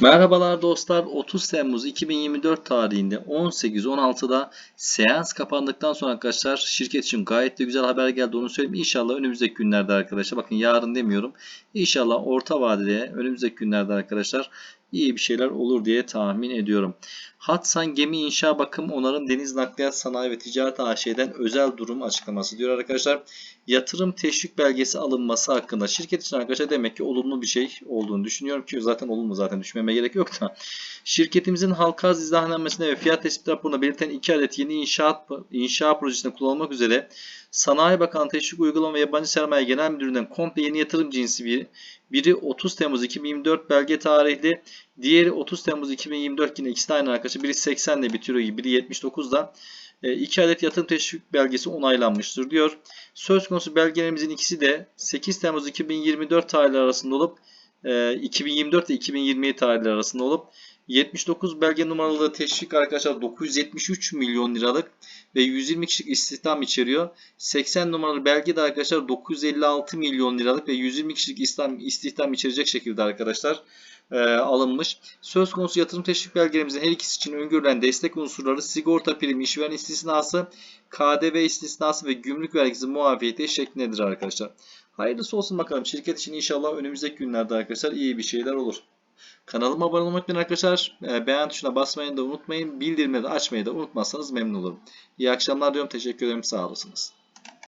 Merhabalar dostlar. 30 Temmuz 2024 tarihinde 18.16'da seans kapandıktan sonra arkadaşlar şirket için gayet de güzel haber geldi onu söyleyeyim. İnşallah önümüzdeki günlerde arkadaşlar bakın yarın demiyorum. İnşallah orta vadede önümüzdeki günlerde arkadaşlar iyi bir şeyler olur diye tahmin ediyorum. Hatsan Gemi İnşa Bakım Onarım Deniz Nakliyat Sanayi ve Ticaret AŞ'den özel durum açıklaması diyor arkadaşlar. Yatırım teşvik belgesi alınması hakkında şirket için arkadaşlar demek ki olumlu bir şey olduğunu düşünüyorum ki zaten olumlu zaten düşmeme gerek yok da. Şirketimizin halka arz izahnamesinde ve fiyat tespit raporunda belirten 2 adet yeni inşaat inşa projesinde kullanılmak üzere Sanayi Bakanı Teşvik Uygulama ve Yabancı Sermaye Genel Müdürlüğü'nden komple yeni yatırım cinsi bir, biri 30 Temmuz 2024 belge tarihli, diğeri 30 Temmuz 2024 yine ikisi de aynı arkadaşlar. Biri 80 ile bitiyor gibi, biri 79'da. 2 adet yatırım teşvik belgesi onaylanmıştır diyor. Söz konusu belgelerimizin ikisi de 8 Temmuz 2024 tarihleri arasında olup 2024 ile 2027 tarihleri arasında olup 79 belge numaralı teşvik arkadaşlar 973 milyon liralık ve 120 kişilik istihdam içeriyor. 80 numaralı belge de arkadaşlar 956 milyon liralık ve 120 kişilik istihdam içerecek şekilde arkadaşlar e, alınmış. Söz konusu yatırım teşvik belgelerimizin her ikisi için öngörülen destek unsurları sigorta primi, işveren istisnası, KDV istisnası ve gümrük vergisi muafiyeti şeklindedir arkadaşlar. Hayırlısı olsun bakalım. Şirket için inşallah önümüzdeki günlerde arkadaşlar iyi bir şeyler olur. Kanalıma abone olmayı unutmayın arkadaşlar. E, beğen tuşuna basmayı da unutmayın. Bildirimleri açmayı da unutmazsanız memnun olurum. İyi akşamlar diyorum. Teşekkür ederim. Sağ olasınız.